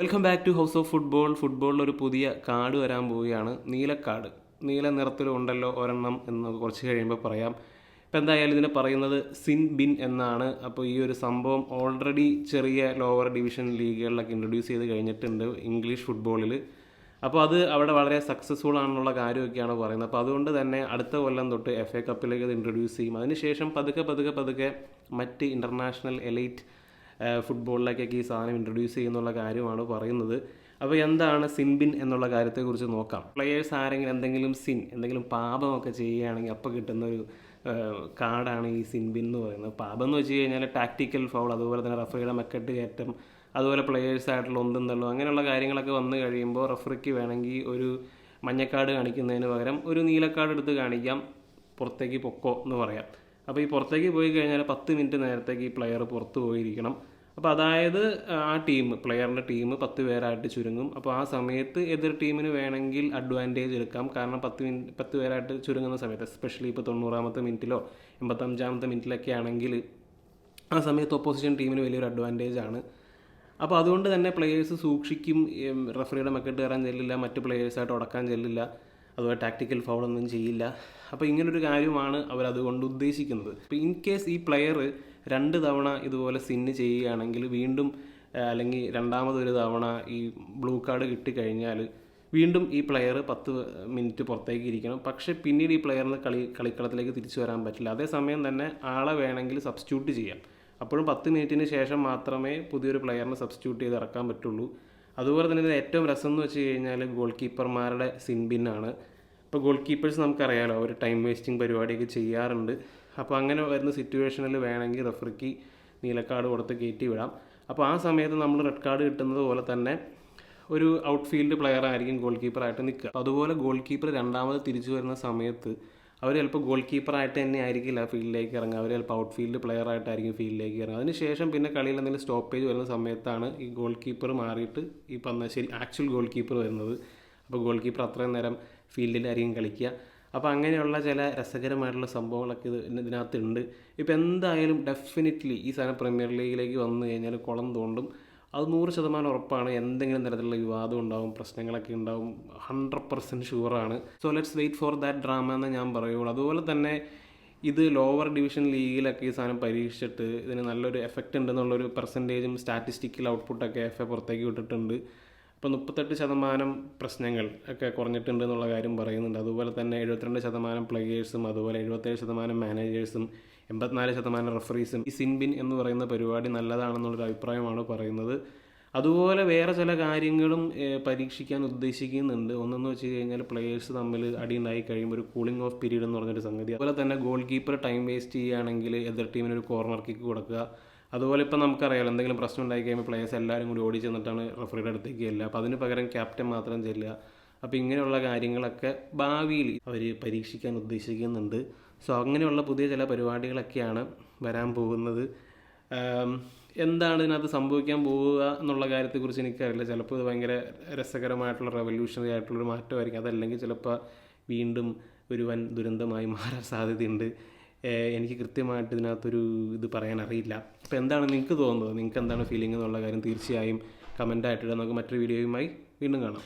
Welcome back to house of football ഫുട്ബോളിൽ ഒരു പുതിയ കാർഡ് വരാൻ പോവുകയാണ്. നീലക്കാർഡ് നീല നിറത്തിലുണ്ടല്ലോ ഒരെണ്ണം എന്ന് കുറച്ച് കഴിയുമ്പോൾ പറയാം. ഇപ്പം എന്തായാലും ഇതിനെ പറയുന്നത് സിൻ ബിൻ എന്നാണ്. അപ്പോൾ ഈ ഒരു സംഭവം ഓൾറെഡി ചെറിയ ലോവർ ഡിവിഷൻ ലീഗുകളിലൊക്കെ ഇൻട്രൊഡ്യൂസ് ചെയ്ത് കഴിഞ്ഞിട്ടുണ്ട് ഇംഗ്ലീഷ് ഫുട്ബോളിൽ അപ്പോൾ അത് അവിടെ വളരെ സക്സസ്ഫുൾ ആണെന്നുള്ള കാര്യമൊക്കെയാണ് പറയുന്നത്. അപ്പോൾ അതുകൊണ്ട് തന്നെ അടുത്ത കൊല്ലം തൊട്ട് എഫ് എ കപ്പിലേക്ക് ഇത് ഇൻട്രൊഡ്യൂസ് ചെയ്യും. അതിനുശേഷം പതുക്കെ പതുക്കെ പതുക്കെ മറ്റ് ഇന്റർനാഷണൽ എലൈറ്റ് ഫുട്ബോളിലേക്കൊക്കെ ഈ സാധനം ഇൻട്രൊഡ്യൂസ് ചെയ്യുന്നുള്ള കാര്യമാണ് പറയുന്നത്. അപ്പോൾ എന്താണ് സിൻബിൻ എന്നുള്ള കാര്യത്തെക്കുറിച്ച് നോക്കാം. പ്ലെയേഴ്സ് ആരെങ്കിലും എന്തെങ്കിലും സിൻ എന്തെങ്കിലും പാപമൊക്കെ ചെയ്യുകയാണെങ്കിൽ അപ്പോൾ കിട്ടുന്ന ഒരു കാർഡാണ് ഈ സിൻബിൻ എന്ന് പറയുന്നത്. പാപം എന്ന് വെച്ച് കഴിഞ്ഞാൽ ടാക്ടിക്കൽ ഫൗൾ അതുപോലെ തന്നെ റഫറിയുടെ മെക്കെട്ട് കയറ്റം അതുപോലെ പ്ലെയേഴ്സ് ആയിട്ടുള്ള ഒന്നും തള്ളു അങ്ങനെയുള്ള കാര്യങ്ങളൊക്കെ വന്നു കഴിയുമ്പോൾ റഫറിക്ക് വേണമെങ്കിൽ ഒരു മഞ്ഞക്കാർഡ് കാണിക്കുന്നതിന് പകരം ഒരു നീലക്കാർഡ് എടുത്ത് കാണിക്കാം പുറത്തേക്ക് പൊക്കോ എന്ന് പറയാം. അപ്പോൾ ഈ പുറത്തേക്ക് പോയി കഴിഞ്ഞാൽ പത്ത് മിനിറ്റ് നേരത്തേക്ക് ഈ പ്ലെയർ പുറത്ത് പോയിരിക്കണം. അപ്പോൾ അതായത് ആ ടീം പ്ലെയറിന്റെ ടീം പത്ത് പേരായിട്ട് ചുരുങ്ങും. അപ്പോൾ ആ സമയത്ത് എതിർ ടീമിന് വേണമെങ്കിൽ അഡ്വാന്റേജ് എടുക്കാം. കാരണം പത്ത് മിനിറ്റ് പത്ത് പേരായിട്ട് ചുരുങ്ങുന്ന സമയത്ത് എസ്പെഷ്യലി ഇപ്പോൾ തൊണ്ണൂറാമത്തെ മിനിറ്റിലോ എൺപത്തഞ്ചാമത്തെ മിനിറ്റിലൊക്കെ ആണെങ്കിൽ ആ സമയത്ത് ഓപ്പോസിഷൻ ടീമിന് വലിയൊരു അഡ്വാന്റേജ് ആണ്. അപ്പോൾ അതുകൊണ്ട് തന്നെ പ്ലെയേഴ്സ് സൂക്ഷിക്കും റഫറിയുടെ മക്കിട്ട് കയറാൻ ചെല്ലില്ല മറ്റ് പ്ലെയേഴ്സായിട്ട് ഉടക്കാൻ ചെല്ലില്ല. അതുപോലെ ടാക്ടിക്കൽ ഫൗളൊന്നും ചെയ്യില്ല. അപ്പോൾ ഇങ്ങനൊരു കാര്യമാണ് അവരതുകൊണ്ട് ഉദ്ദേശിക്കുന്നത്. അപ്പോൾ ഇൻ കേസ് ഈ പ്ലെയർ രണ്ട് തവണ ഇതുപോലെ സിന്ന് ചെയ്യുകയാണെങ്കിൽ വീണ്ടും അല്ലെങ്കിൽ രണ്ടാമതൊരു തവണ ഈ ബ്ലൂ കാർഡ് കിട്ടിക്കഴിഞ്ഞാൽ വീണ്ടും ഈ പ്ലെയർ പത്ത് മിനിറ്റ് പുറത്തേക്ക് ഇരിക്കണം. പക്ഷേ പിന്നീട് ഈ പ്ലെയറിന് കളി കളിക്കളത്തിലേക്ക് തിരിച്ചു വരാൻ പറ്റില്ല. അതേസമയം തന്നെ ആളെ വേണമെങ്കിൽ സബ്സ്റ്റിറ്റ്യൂട്ട് ചെയ്യാം. അപ്പോഴും പത്ത് മിനിറ്റിന് ശേഷം മാത്രമേ പുതിയൊരു പ്ലെയറിനെ സബ്സ്റ്റിറ്റ്യൂട്ട് ചെയ്ത് ഇറക്കാൻ പറ്റുള്ളൂ. അതുപോലെ തന്നെ ഇതിന് ഏറ്റവും രസം എന്ന് വെച്ച് കഴിഞ്ഞാൽ ഗോൾ കീപ്പർമാരുടെ സിൻബിന്നാണ് ഇപ്പോൾ ഗോൾ കീപ്പേഴ്സ് നമുക്കറിയാലോ അവർ ടൈം വേസ്റ്റിംഗ് പരിപാടിയൊക്കെ ചെയ്യാറുണ്ട്. അപ്പോൾ അങ്ങനെ വരുന്ന സിറ്റുവേഷനിൽ വേണമെങ്കിൽ റെഫറിക്ക് നീലക്കാർഡ് കൊടുത്ത് കയറ്റി വിടാം. അപ്പോൾ ആ സമയത്ത് നമ്മൾ റെഡ് കാർഡ് കിട്ടുന്നത് പോലെ തന്നെ ഒരു ഔട്ട് ഫീൽഡ് പ്ലെയർ ആയിരിക്കും ഗോൾ കീപ്പറായിട്ട് നിൽക്കുക. അതുപോലെ ഗോൾ കീപ്പർ രണ്ടാമത് തിരിച്ചു വരുന്ന സമയത്ത് അവർ ചിലപ്പോൾ ഗോൾ കീപ്പറായിട്ട് തന്നെ ആയിരിക്കില്ല ഫീൽഡിലേക്ക് ഇറങ്ങുക. അവർ ചിലപ്പോൾ ഔട്ട് ഫീൽഡ് പ്ലെയർ ആയിട്ടായിരിക്കും ഫീൽഡിലേക്ക് ഇറങ്ങുക. അതിനുശേഷം പിന്നെ കളിയിൽ എന്തെങ്കിലും സ്റ്റോപ്പേജ് വരുന്ന സമയത്താണ് ഈ ഗോൾ കീപ്പർ മാറിയിട്ട് ഈ പറഞ്ഞ ശരി ആക്ച്വൽ ഗോൾ കീപ്പർ വരുന്നത്. അപ്പോൾ ഗോൾ കീപ്പർ അത്രയും നേരം ഫീൽഡിലായിരിക്കും കളിക്കുക. അപ്പോൾ അങ്ങനെയുള്ള ചില രസകരമായിട്ടുള്ള സംഭവങ്ങളൊക്കെ ഇത് ഇതിനകത്തുണ്ട്. ഇപ്പോൾ എന്തായാലും ഡെഫിനറ്റ്ലി ഈ സാധനം പ്രീമിയർ ലീഗിലേക്ക് വന്നു കഴിഞ്ഞാൽ കുളം തോണ്ടും അത് നൂറ് ശതമാനം ഉറപ്പാണ്. എന്തെങ്കിലും തരത്തിലുള്ള വിവാദം ഉണ്ടാവും പ്രശ്നങ്ങളൊക്കെ ഉണ്ടാവും hundred percent ഷുവറാണ് so let's wait for that drama എന്ന് ഞാൻ പറയുള്ളൂ. അതുപോലെ തന്നെ ഇത് ലോവർ ഡിവിഷൻ ലീഗിലൊക്കെ ഈ സാധനം പരീക്ഷിച്ചിട്ട് ഇതിന് നല്ലൊരു എഫക്റ്റ് ഉണ്ടെന്നുള്ളൊരു പെർസെന്റേജും സ്റ്റാറ്റിസ്റ്റിക്കൽ ഔട്ട്പുട്ടൊക്കെ എഫ് എ പുറത്തേക്ക് വിട്ടിട്ടുണ്ട്. ഇപ്പോൾ മുപ്പത്തെട്ട് ശതമാനം പ്രശ്നങ്ങൾ ഒക്കെ കുറഞ്ഞിട്ടുണ്ട് എന്നുള്ള കാര്യം പറയുന്നുണ്ട്. അതുപോലെ തന്നെ എഴുപത്തിരണ്ട് ശതമാനം പ്ലെയേഴ്സും അതുപോലെ എഴുപത്തേഴ് ശതമാനം മാനേജേഴ്സും എൺപത്തിനാല് ശതമാനം റഫറീസും ഈ സിൻബിൻ എന്ന് പറയുന്ന പരിപാടി നല്ലതാണെന്നുള്ളൊരു അഭിപ്രായമാണ് പറയുന്നത്. അതുപോലെ വേറെ ചില കാര്യങ്ങളും പരീക്ഷിക്കാൻ ഉദ്ദേശിക്കുന്നുണ്ട്. ഒന്നെന്ന് വെച്ച് കഴിഞ്ഞാൽ പ്ലെയേഴ്സ് തമ്മിൽ അടിയുണ്ടായി കഴിയുമ്പോൾ ഒരു കൂളിംഗ് ഓഫ് പീരീഡ് എന്ന് പറഞ്ഞൊരു സംഗതി. അതുപോലെ തന്നെ ഗോൾ കീപ്പർ ടൈം വേസ്റ്റ് ചെയ്യുകയാണെങ്കിൽ എതിർ ടീമിന് ഒരു കോർണർ കിക്ക് കൊടുക്കുക. അതുപോലെ ഇപ്പോൾ നമുക്കറിയാം എന്തെങ്കിലും പ്രശ്നം ഉണ്ടായി കഴിയുമ്പോൾ പ്ലേയേഴ്സ് എല്ലാവരും കൂടി ഓടി ചെന്നിട്ടാണ് റഫറിയുടെ അടുത്തേക്ക് ചെല്ലുക. അപ്പോൾ അതിന് പകരം ക്യാപ്റ്റൻ മാത്രം ചെല്ലുക. അപ്പോൾ ഇങ്ങനെയുള്ള കാര്യങ്ങളൊക്കെ ഭാവിയിൽ അവർ പരീക്ഷിക്കാൻ ഉദ്ദേശിക്കുന്നുണ്ട്. സോ അങ്ങനെയുള്ള പുതിയ ചില പരിപാടികളൊക്കെയാണ് വരാൻ പോകുന്നത്. എന്താണ് ഇതിനകത്ത് സംഭവിക്കാൻ പോവുക എന്നുള്ള കാര്യത്തെക്കുറിച്ച് എനിക്കറിയില്ല. ചിലപ്പോൾ ഇത് ഭയങ്കര രസകരമായിട്ടുള്ള റെവല്യൂഷണറി ആയിട്ടുള്ളൊരു മാറ്റമായിരിക്കും. അതല്ലെങ്കിൽ ചിലപ്പോൾ വീണ്ടും ഒരു വൻ ദുരന്തമായി മാറാൻ സാധ്യതയുണ്ട്. എനിക്ക് കൃത്യമായിട്ട് ഇതിനകത്തൊരു ഇത് പറയാൻ അറിയില്ല. അപ്പോൾ എന്താണ് നിങ്ങൾക്ക് തോന്നുന്നത്? നിങ്ങൾക്ക് എന്താണ് ഫീലിംഗ് എന്നുള്ള കാര്യം തീർച്ചയായും കമന്റായിട്ടിടാം നമുക്ക് മറ്റൊരു വീഡിയോയുമായി വീണ്ടും കാണാം.